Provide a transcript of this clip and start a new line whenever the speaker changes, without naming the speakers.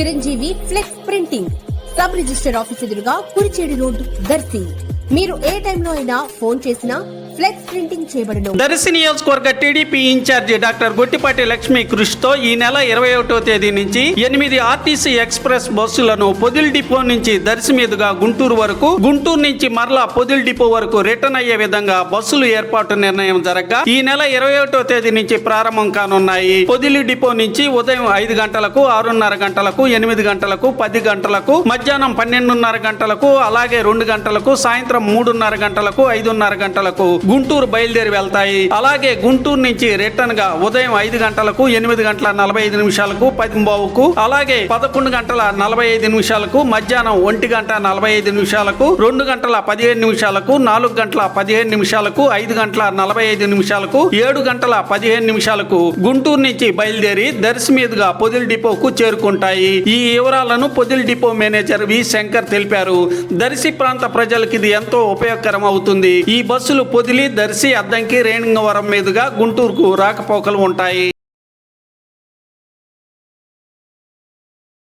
Chiranjeevi flex printing sub register office ఎదురుగా Kurichedu road Darsi. మీరు ఏ టైంలో అయినా ఫోన్ చేసినా ఫ్లెక్స్ ప్రింటింగ్ చేయబడను.
దర్శి నియోజకవర్గ TDP incharge doctor Guttipati Lakshmi కృషితో ఈ నెల ఇరవై ఒకటో తేదీ నుంచి ఎనిమిది ఆర్టీసీ ఎక్స్ప్రెస్ బస్సులను పొదిల్ డిపో నుంచి దర్శి మీదుగా గుంటూరు వరకు గుంటూరు నుంచి మరలా పొదిల్ డిపో వరకు రిటర్న్ అయ్యే విధంగా బస్సులు ఏర్పాటు నిర్ణయం జరగగా ఈ నెల ఇరవై ఒకటో తేదీ నుంచి ప్రారంభం కానున్నాయి. పొదిలి డిపో నుంచి ఉదయం ఐదు గంటలకు ఆరున్నర గంటలకు ఎనిమిది గంటలకు పది గంటలకు మధ్యాహ్నం పన్నెండున్నర గంటలకు అలాగే రెండు గంటలకు సాయంత్రం మూడున్నర గంటలకు ఐదున్నర గంటలకు గుంటూరు బయలుదేరి వెళ్తాయి. అలాగే గుంటూరు నుంచి రిటర్న్గా ఉదయం ఐదు గంటలకు ఎనిమిది గంటల నలభై ఐదు నిమిషాలకు పదంబావుకు అలాగే పదకొండు గంటల నలభై ఐదు నిమిషాలకు మధ్యాహ్నం ఒంటి గంట నలభై ఐదు నిమిషాలకు రెండు గంటల పదిహేను నిమిషాలకు నాలుగు గంటల పదిహేను నిమిషాలకు ఐదు గంటల నలభై ఐదు నిమిషాలకు ఏడు గంటల పదిహేను నిమిషాలకు గుంటూరు నుంచి బయలుదేరి దర్శి మీదుగా పొదిల్ డిపోకు చేరుకుంటాయి. ఈ వివరాలను Podil depot manager V Shankar తెలిపారు. దర్శి ప్రాంత ప్రజలకు ఇది ఎంతో ఉపయోగకరం అవుతుంది ఈ బస్సులు పొదిలి దర్శి అద్దంకి రేణింగవరం మీదుగా గుంటూరుకు రాకపోకలు ఉంటాయి.